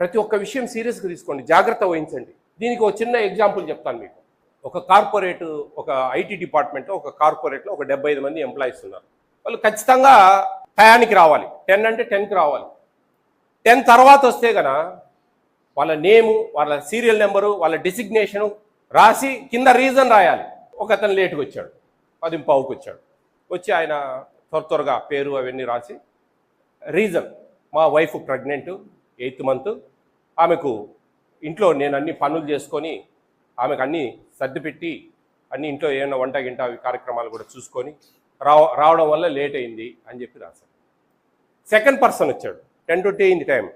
ప్రతి ఒక్క విషయం సీరియస్గా తీసుకోండి. జాగ్రత్త వహించండి. దీనికి ఒక చిన్న ఎగ్జాంపుల్ చెప్తాను మీకు. ఒక కార్పొరేట్ ఒక ఐటీ డిపార్ట్మెంట్లో ఒక కార్పొరేట్లో ఒక డెబ్బై ఐదు మంది ఎంప్లాయీస్ ఉన్నారు. వాళ్ళు ఖచ్చితంగా టయానికి రావాలి. టెన్ అంటే టెన్కి రావాలి. టెన్ తర్వాత వస్తే గన వాళ్ళ నేము వాళ్ళ సీరియల్ నెంబరు వాళ్ళ డిసిగ్నేషను రాసి కింద రీజన్ రాయాలి. ఒక అతను లేటుకు వచ్చాడు. పది వచ్చాడు. వచ్చి ఆయన త్వర త్వరగా పేరు అవన్నీ రాసి రీజన్. మా వైఫ్ ప్రెగ్నెంట్. Eighth month. ఆమెకు ఇంట్లో నేను అన్ని పనులు చేసుకొని ఆమెకు అన్ని సర్దిపెట్టి అన్ని ఇంట్లో ఏమైనా వంట గింట కార్యక్రమాలు కూడా చూసుకొని రావ రావడం వల్ల లేట్ అయింది అని చెప్పి రాశాడు సెకండ్ పర్సన్ వచ్చాడు. టెన్ టు అయింది టైం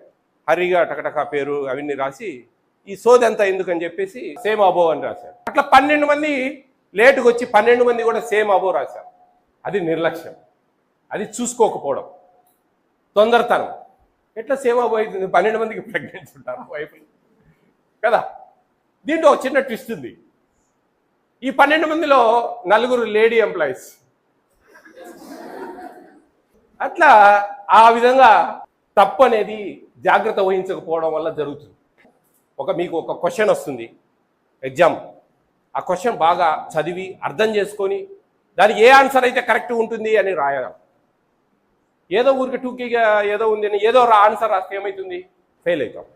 హరిగా టకటక పేరు అవన్నీ రాసి ఈ సోది ఎంత ఎందుకని చెప్పేసి సేమ్ అబో అని రాశారు. అట్లా పన్నెండు మంది లేటుగా వచ్చి పన్నెండు మంది కూడా సేమ్ అబో రాశారు. అది నిర్లక్ష్యం. అది చూసుకోకపోవడం. తొందరతనం. ఎట్లా సేవ్ అవుతుంది పన్నెండు మందికి ప్రెగ్నెంట్స్ ఉంటారు వైఫ్ కదా? దీంట్లో ఒక చిన్న ట్విస్ట్ ఉంది. ఈ పన్నెండు మందిలో నలుగురు లేడీ ఎంప్లాయీస్ అట్లా ఆ విధంగా తప్పు అనేది జాగ్రత్త వహించకపోవడం వల్ల జరుగుతుంది. ఒక మీకు ఒక క్వశ్చన్ వస్తుంది. ఎగ్జామ్ ఆ క్వశ్చన్ బాగా చదివి అర్థం చేసుకొని దానికి ఏ ఆన్సర్ అయితే కరెక్ట్ ఉంటుంది అని రాయగలం. ఏదో ఊరికి టూకీగా ఏదో ఉంది ఏదో ఆన్సర్ రాస్తే ఏమవుతుంది ఫెయిల్ అవుతాం.